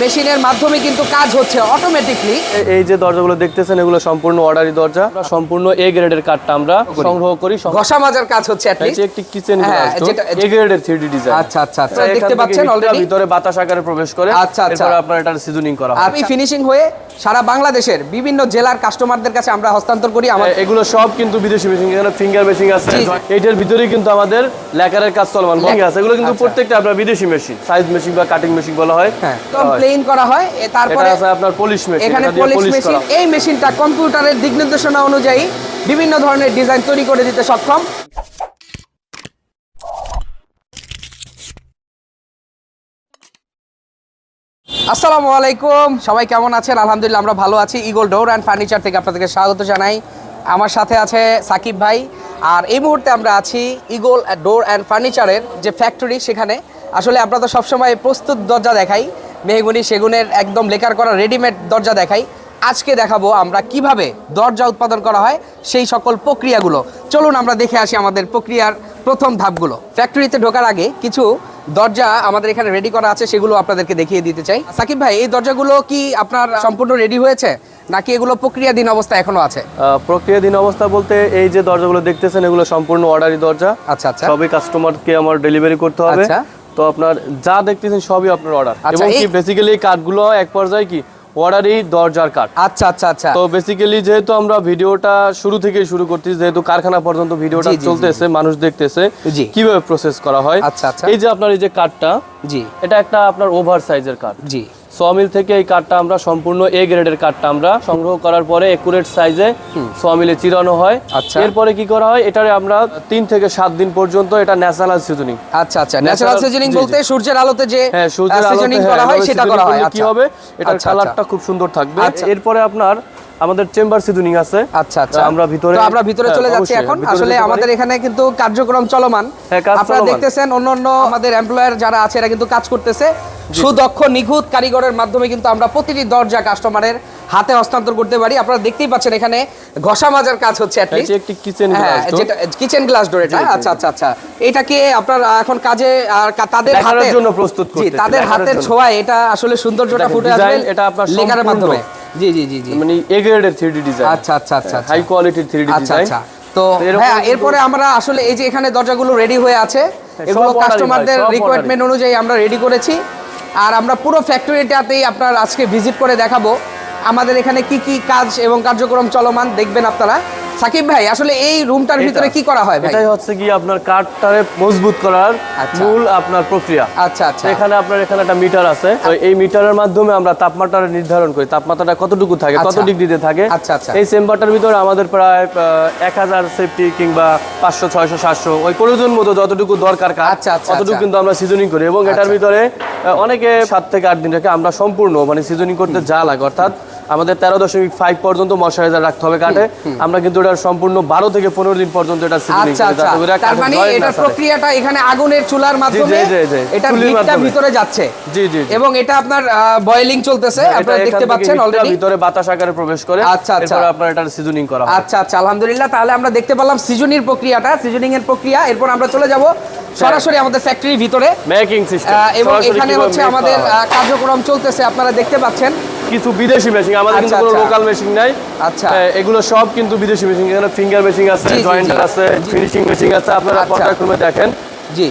মেশিনের মাধ্যমে কিন্তু কাজ হচ্ছে অটোমেটিকলি এই যে দরজাগুলো দেখতেছেন এগুলো সম্পূর্ণ অর্ডারি দরজা। সম্পূর্ণ এ গ্রেডের কাঠটা আমরা সংগ্রহ করি ঘষা মাজার কাজ হচ্ছে at এই একটি কিচেন হ্যাঁ, এ গ্রেডের 3D ডিজাইন আচ্ছা আচ্ছা আচ্ছা। দেখতে পাচ্ছেন অলরেডি ভিতরে বাতাস আকারে প্রবেশ করে। আচ্ছা, আচ্ছা। এরপর আপনার এটার সিজনিং করা হয়। আমি ফিনিশিং হয়ে সারা বাংলাদেশের বিভিন্ন জেলার কাস্টমারদের কাছে আমরা হস্তান্তর করি। আমার এ- এগুলো সব কিন্তু বিদেশি মেশিন এখানে ফিঙ্গার মেশিন আছে। এইটার ভিতরেই কিন্তু আমাদের লেকারের কাজ চলমান। ভঙ্গি আছে। এগুলো কিন্তু আচ্ছা। প্রত্যেকটা আপনার বিদেশি মেশিন সাইজ মেশিন বা কাটিং মেশিন বলা হয়। হ্যাঁ করা হয়। তারপরে আছে আপনার পলিশ মেশিন এখানে পলিশ মেশিন এই মেশিনটা কম্পিউটারের দিক নির্দেশনা অনুযায়ী বিভিন্ন ধরনের ডিজাইন তৈরি করে দিতে সক্ষম। আসসালামু আলাইকুম সবাই কেমন আছেন? আলহামদুলিল্লাহ আমরা ভালো আছি। ইগল ডোর অ্যান্ড ফার্নিচার থেকে আপনাদেরকে স্বাগত জানাই। আমার সাথে আছে সাকিব ভাই আর এই মুহূর্তে আমরা আছি ইগল ডোর অ্যান্ড ফার্নিচারের যে ফ্যাক্টরি সেখানে। আসলে আমরা তো সবসময় প্রস্তুত দরজা দেখাই মেহগুনি সেগুনের একদম লেকার করা রেডিমেড দরজা দেখাই। আজকে দেখাবো আমরা কীভাবে দরজা উৎপাদন করা হয় সেই সকল প্রক্রিয়াগুলো। চলুন আমরা দেখে আসি আমাদের প্রক্রিয়ার প্রথম ধাপগুলো। ফ্যাক্টরিতে ঢোকার আগে কিছু দরজা আমাদের এখানে রেডি করা আছে সেগুলো আপনাদেরকে দেখিয়ে দিতে চাই। সাকিব ভাই এই দরজাগুলো কি আপনার সম্পূর্ণ রেডি হয়েছে? নাকি এগুলো প্রক্রিয়াধীন অবস্থা এখনও আছে? প্রক্রিয়াধীন অবস্থা বলতে এই যে দরজাগুলো দেখতেছেন এগুলো সম্পূর্ণ অর্ডারি দরজা। আচ্ছা আচ্ছা। সবই কাস্টমারকে আমার ডেলিভারি করতে হবে। আচ্ছা। তো আপনার যা দেখতেছেন সবই আপনার অর্ডার আচ্ছা, এবং কি এই- বেসিক্যালি কাঠগুলো এক পর্যায়ে কি অর্ডারই দরজার কাঠ আচ্ছা আচ্ছা আচ্ছা। তো বেসিক্যালি যেহেতু আমরা ভিডিওটা শুরু থেকে শুরু করতেছি যেহেতু কারখানা পর্যন্ত ভিডিওটা চলতেছে মানুষ দেখতেছে। কীভাবে প্রসেস করা হয়? আচ্ছা, আচ্ছা। এই যে আপনার এই যে কাঠটা জি। এটা একটা আপনার ওভার সাইজের কাঠ জি। সোয়ামিল থেকে এই কাঠটা আমরা সম্পূর্ণ এ গ্রেডের কাঠটা আমরা সংগ্রহ করার পরে একুরেট সাইজে সোয়ামিলে চিরানো হয়। আচ্ছা। এরপরে কি করা হয়? এটারে আমরা তিন থেকে সাত দিন পর্যন্ত এটা ন্যাচারাল সিজনিং আচ্ছা আচ্ছা। Natural seasoning. বলতে সূর্যের আলোতে যে হ্যাঁ সূর্যের সিজনিং আলোতে করা হয় হ্যাঁ, সেটা করা হয়। কি আচ্ছা। হবে? এটার আচ্ছা, কালারটা খুব সুন্দর থাকবে। আচ্ছা। এরপরে আপনার আমাদের চেম্বার সিজনিং আছে। আচ্ছা আচ্ছা। আমরা ভিতরে তো আমরা ভিতরে হ্যাঁ, চলে যাচ্ছি এখন। আসলে আমাদের এখানে কিন্তু কার্যক্রম চলমান। হ্যাঁ, আপনারা দেখতেছেন অন্য অন্য আমাদের এমপ্লয়ার যারা আছে এরা কিন্তু কাজ করতেছে। সুদক্ষ নিখুঁত কারিগরের মাধ্যমে কিন্তু আমরা প্রতিটি দরজা কাস্টমারের হাতে হস্তান্তর করতে পারি। আপনারা দেখতেই পাচ্ছেন এখানে ঘষা মাজার কাজ হচ্ছে একটি কিচেন হ্যাঁ গ্লাস যেটা কিচেন গ্লাস ডোর এটা। আচ্ছা আচ্ছা আচ্ছা। এটাকে আপনার এখন কাজে আর তাদের লেখার হাতের জন্য প্রস্তুত জি করতেছি, তাদের হাতের। ছোঁয়ায় এটা আসলে সৌন্দর্যটা ফুটে আসবে এটা আপনার লেখারের মাধ্যমে। জি জি জি জি। মানে এ গ্রেডের 3D ডিজাইন আচ্ছা আচ্ছা আচ্ছা আচ্ছা। হাই কোয়ালিটির 3D আচ্ছা ডিজাইন আচ্ছা। তো তো হ্যাঁ এরপরে আমরা আসলে এই যে এখানে দরজাগুলো রেডি হয়ে আছে এগুলো order-ই কাস্টমারদের রিকোয়ারমেন্ট অনুযায়ী আমরা রেডি করেছি। আর আমরা পুরো ফ্যাক্টরিটাতেই আপনার আজকে ভিজিট করে দেখাবো আমাদের এখানে কি কি কাজ এবং কার্যক্রম চলমান দেখবেন আপনারা সাকিব ভাই আসলে এই রুমটার ভিতরে কি করা হয় ভাই এটাই হচ্ছে কি আপনার কাঠটারে মজবুত করার আচ্ছা। মূল আপনার প্রক্রিয়া আচ্ছা আচ্ছা এখানে আপনার এখানে একটা মিটার আছে তো এই মিটারের মাধ্যমে আমরা তাপমাত্রা নির্ধারণ করি তাপমাত্রাটা কতটুকু থাকে কত আচ্ছা। ডিগ্রিতে থাকে আচ্ছা, আচ্ছা। এই চেম্বারটার ভিতরে আমাদের প্রায় এক হাজার সেফটি কিংবা পাঁচশো ছয়শো সাতশো ওই প্রয়োজন মতো যতটুকু দরকার কাঠ আচ্ছা, আচ্ছা, ততটুকু আচ্ছা। কিন্তু আমরা সিজনিং করি এবং এটার আচ্ছা। ভিতরে অনেকে সাত থেকে আট দিন রেখে আমরা সম্পূর্ণ মানে সিজনিং করতে যা লাগে অর্থাৎ আমাদের তেরো দশমিক ফাইভ পর্যন্ত মশাইজার রাখতে হবে কাঠে। আমরা কিন্তু এটা সম্পূর্ণ বারো থেকে পনেরো দিন পর্যন্ত এটা আচ্ছা আচ্ছা। মানে প্রক্রিয়াটা এখানে আগুনের চুলার মাধ্যমে। এটা। ভিতরে যাচ্ছে। জি জি। এবং এটা আপনার বয়েলিং চলতেছে। আপনারা দেখতে পাচ্ছেন অলরেডি ভিতরে বাতাস আকারে প্রবেশ করে। আচ্ছা, আচ্ছা। আপনার এটার সিজনিং করা আচ্ছা আচ্ছা। আলহামদুলিল্লাহ তাহলে আমরা দেখতে পেলাম সিজনির প্রক্রিয়াটা। সিজনিং এর প্রক্রিয়া এরপর আমরা চলে যাব সরাসরি আমাদের ফ্যাক্টরির ভিতরে। মেকিং সিস্টেম এবং এখানে হচ্ছে আমাদের কার্যক্রম চলতেছে আপনারা দেখতে পাচ্ছেন। কিছু বিদেশি মেশিন আমাদের কিন্তু আচ্ছা, কোনো আচ্ছা। লোকাল মেশিন নাই। আচ্ছা। এগুলো সব কিন্তু বিদেশি মেশিন এখানে ফিঙ্গার মেশিন আছে জয়েন্টার আছে ফিনিশিং মেশিন আছে আপনারা আচ্ছা। পর্যায়ক্রমে দেখেন। জি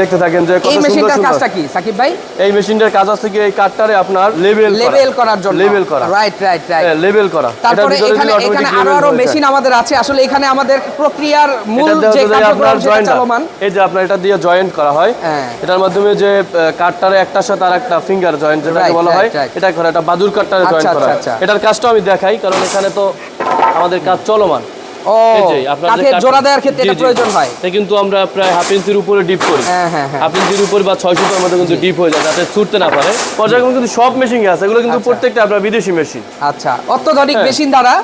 দেখতে থাকেন যে কত সুন্দর কাজটা কি সাকিব ভাই? এই মেশিনটার কাজ আছে কি এই কাঠটারে আপনার লেভেল লেভেল করার জন্য। লেভেল করা। রাইট রাইট রাইট লেভেল করা। তারপরে এখানে এখানে আরও আরও মেশিন আমাদের আছে। আসলে এখানে আমাদের প্রক্রিয়ার মূল যে দেওয়া যায় কার্যক্রম আপনার সেটা এই যে আপনার এটা দিয়ে জয়েন্ট করা হয়। হ্যাঁ। এটার মাধ্যমে যে একটার সাথে ফিঙ্গার জয়েন্ট যেটাকে বলা হয়. এটা করে এটা বাদুর আচ্ছা, জয়েন্ট করা আচ্ছা, হয়। আচ্ছা। এটার কাজটা আমি দেখাই কারণ এখানে তো আমাদের কাজ চলমান। ও কাঠের জোড়া দেওয়ার ক্ষেত্রে এটা প্রয়োজন হয়। এটা কিন্তু আমরা প্রায় হাফ ইঞ্চির উপরে ডিপ করি। হ্যাঁ, হ্যাঁ। হাফ ইঞ্চির উপর বা ছয় সুতোর মধ্যে কিন্তু ডিপ যায় যাতে ছুটতে না পারে। পর্যায়ক্রমে কিন্তু সব মেশিন আছে এগুলো কিন্তু আচ্ছা। প্রত্যেকটা আপনার বিদেশি মেশিন আচ্ছা অত্যাধুনিক। মেশিন দ্বারা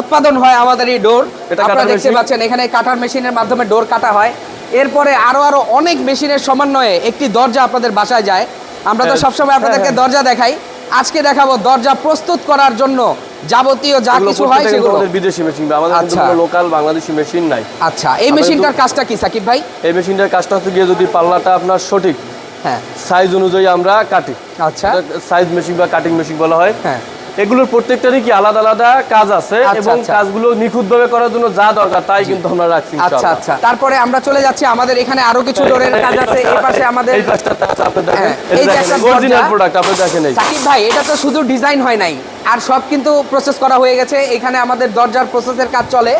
উৎপাদন হয় আমাদের এই ডোর। আপনারা দেখতে পাচ্ছেন এখানে কাটার মেশিনের মাধ্যমে ডোর কাটা হয়। এরপরে আরও আরও অনেক মেশিনের সমন্বয়ে একটি দরজা আপনাদের বাসায় যায়। আমরা তো। সবসময় আপনাদেরকে দরজা দেখাই। আজকে দেখাবো দরজা প্রস্তুত করার জন্য যাবতীয় যা কিছু হয় সেগুলো। আমাদের বিদেশি মেশিন আমাদের কিন্তু আচ্ছা। লোকাল বাংলাদেশি মেশিন নাই। আচ্ছা এই মেশিনটার কাজটা কি সাকিব ভাই? এই মেশিনটার কাজটা হচ্ছে গিয়ে যদি পাল্লাটা আপনার সঠিক হ্যাঁ। সাইজ অনুযায়ী আমরা কাটি। আচ্ছা। সাইজ মেশিন বা কাটিং মেশিন বলা হয়। হ্যাঁ। এগুলোর প্রত্যেকটারই কি আলাদা আলাদা কাজ আছে আচ্ছা, এবং কাজগুলো কাজগুলো নিখুঁতভাবে করার জন্য যা দরকার তাই কিন্তু আমরা রাখছি আচ্ছা আচ্ছা। তারপরে আমরা চলে যাচ্ছি আমাদের এখানে আরও কিছু ডোরের কাজ আছে এই পাশে আমাদের এই পাশটা আপনি দেখেন। হ্যাঁ, এই যে একটা অরিজিনাল প্রোডাক্ট আপনি দেখেন এই। সাকিব ভাই এটা তো শুধু ডিজাইন হয় নাই আর সব কিন্তু প্রসেস করা হয়ে গেছে। এখানে আমাদের দরজার প্রসেসের কাজ চলে।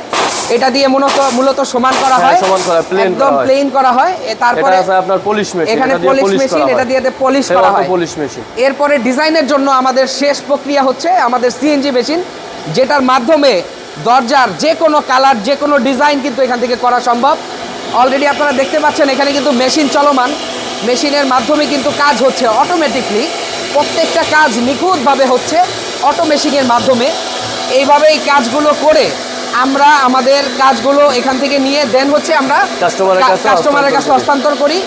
এটা দিয়ে মূলত মূলত সমান করা হ্যাঁ, হয়। সমান করা, plain একদম। প্লেন করা হয়। তারপরে আছে আপনার পলিশ মেশিন এখানে পলিশ মেশিন এটা দিয়ে পলিশ করা হয়। পলিশ মেশিন এরপরে ডিজাইনের জন্য আমাদের শেষ প্রক্রিয়া হচ্ছে আমাদের সিএনজি মেশিন যেটার মাধ্যমে দরজার যে কোনো কালার যে কোনো ডিজাইন কিন্তু এখান থেকে করা সম্ভব। অলরেডি আপনারা দেখতে পাচ্ছেন এখানে কিন্তু মেশিন চলমান। মেশিনের মাধ্যমে কিন্তু কাজ হচ্ছে অটোমেটিকলি প্রত্যেকটা কাজ নিখুঁতভাবে হচ্ছে অটো মেশিনের মাধ্যমে। এইভাবেই কাজগুলো করে আমরা আমাদের কাজগুলো এখান থেকে নিয়ে দেন হচ্ছে আমরা কাস্টমারের কাছে কাস্টমারের কাছে হস্তান্তর করি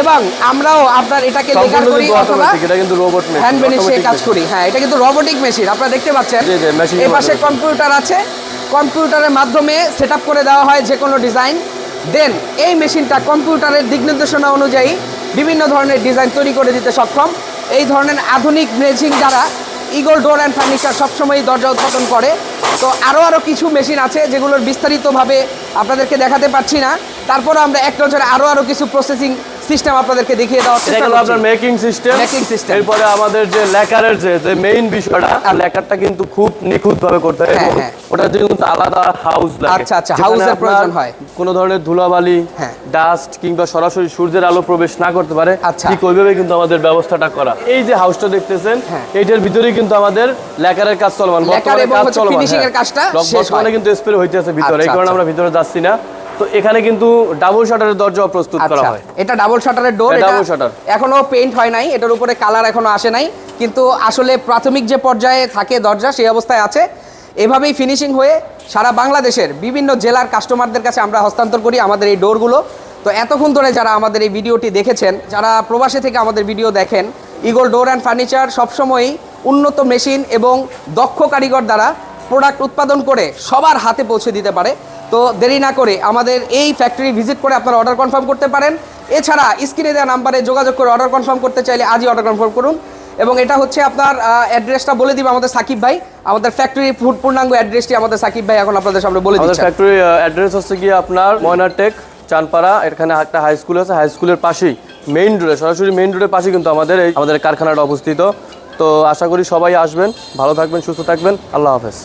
এবং আমরাও আপনার এটাকে লেখার করি অথবা এটা কিন্তু রোবট মেশিন হ্যান্ড মেশিনে কাজ করি। হ্যাঁ এটা কিন্তু রোবোটিক মেশিন আপনারা দেখতে পাচ্ছেন। এই পাশে কম্পিউটার আছে। কম্পিউটারের মাধ্যমে সেট করে দেওয়া হয় যে কোনো ডিজাইন দেন এই মেশিনটা কম্পিউটারের দিক নির্দেশনা অনুযায়ী বিভিন্ন ধরনের ডিজাইন তৈরি করে দিতে সক্ষম। এই ধরনের আধুনিক মেশিন দ্বারা ইগল ডোর অ্যান্ড ফার্নিচার সবসময়ই দরজা উৎপাদন করে। তো আরও আরও কিছু মেশিন আছে যেগুলোর বিস্তারিতভাবে আপনাদেরকে দেখাতে পারছি না। তারপরও আমরা এক নজরে আরও আরও কিছু প্রসেসিং সিস্টেম আপনাদেরকে দেখিয়ে এটা চেষ্টা করছি আপনার মেকিং সিস্টেম Making system। এরপরে আমাদের যে লেকারের যে যে মেইন বিষয়টা লেকারটা কিন্তু খুব নিখুঁত ভাবে করতে হয় হ্যাঁ, হ্যাঁ। কিন্তু আলাদা হাউস লাগে আচ্ছা, আচ্ছা, আপনার প্রয়োজন হয়। কোনো ধরনের ধুলাবালি হ্যাঁ। ডাস্ট কিংবা সরাসরি সূর্যের আলো প্রবেশ না করতে পারে আচ্ছা। ঠিক ওইভাবে কিন্তু আমাদের ব্যবস্থাটা করা এই যে হাউসটা দেখতেছেন হ্যাঁ। এইটার ভিতরেই কিন্তু আমাদের লেকারের কাজ চলমান বর্তমানে কাজ চলমান finishing এর হ্যাঁ। কাজটা শেষ হয়। কিন্তু স্প্রে হইতেছে ভিতরে এই আচ্ছা, কারণে আচ্ছা। আমরা ভিতরে যাচ্ছি না তো এখানে কিন্তু ডাবল শাটারের দরজা প্রস্তুত করা আচ্ছা হয়। এটা ডাবল শাটারের ডোর এটা double shutter। এখনও পেইন্ট হয় নাই এটার উপরে কালার এখনও আসে নাই কিন্তু আসলে প্রাথমিক যে পর্যায়ে থাকে দরজা সেই অবস্থায় আছে। এভাবেই ফিনিশিং হয়ে সারা বাংলাদেশের বিভিন্ন জেলার কাস্টমারদের কাছে আমরা হস্তান্তর করি আমাদের এই ডোরগুলো তো এতক্ষণ ধরে যারা আমাদের এই ভিডিওটি দেখেছেন যারা প্রবাসী থেকে আমাদের ভিডিও দেখেন ইগল ডোর অ্যান্ড ফার্নিচার সবসময়ই উন্নত মেশিন এবং দক্ষ কারিগর দ্বারা প্রোডাক্ট উৎপাদন করে সবার হাতে পৌঁছে দিতে পারে। তো দেরি না করে আমাদের এই ফ্যাক্টরি ভিজিট করে আপনারা অর্ডার কনফার্ম করতে পারেন। এছাড়া স্ক্রিনে দেওয়া নাম্বারে যোগাযোগ করে অর্ডার কনফার্ম করতে চাইলে আজই অর্ডার কনফার্ম করুন। এবং এটা হচ্ছে আপনার অ্যাড্রেসটা বলে দিবে আমাদের সাকিব ভাই। আমাদের ফ্যাক্টরি পূর্ণাঙ্গ অ্যাড্রেসটি আমাদের সাকিব ভাই এখন আপনাদের সামনে বলে দিচ্ছেন ফ্যাক্টরি অ্যাড্রেস হচ্ছে গিয়ে আপনার ময়নারটেক চানপাড়া এখানে একটা হাই স্কুল আছে। হাই স্কুলের পাশেই মেইন রোডে সরাসরি মেইন রোডের পাশে কিন্তু আমাদের এই আমাদের কারখানাটা অবস্থিত। তো আশা করি সবাই আসবেন ভালো থাকবেন সুস্থ থাকবেন। আল্লাহ হাফেজ।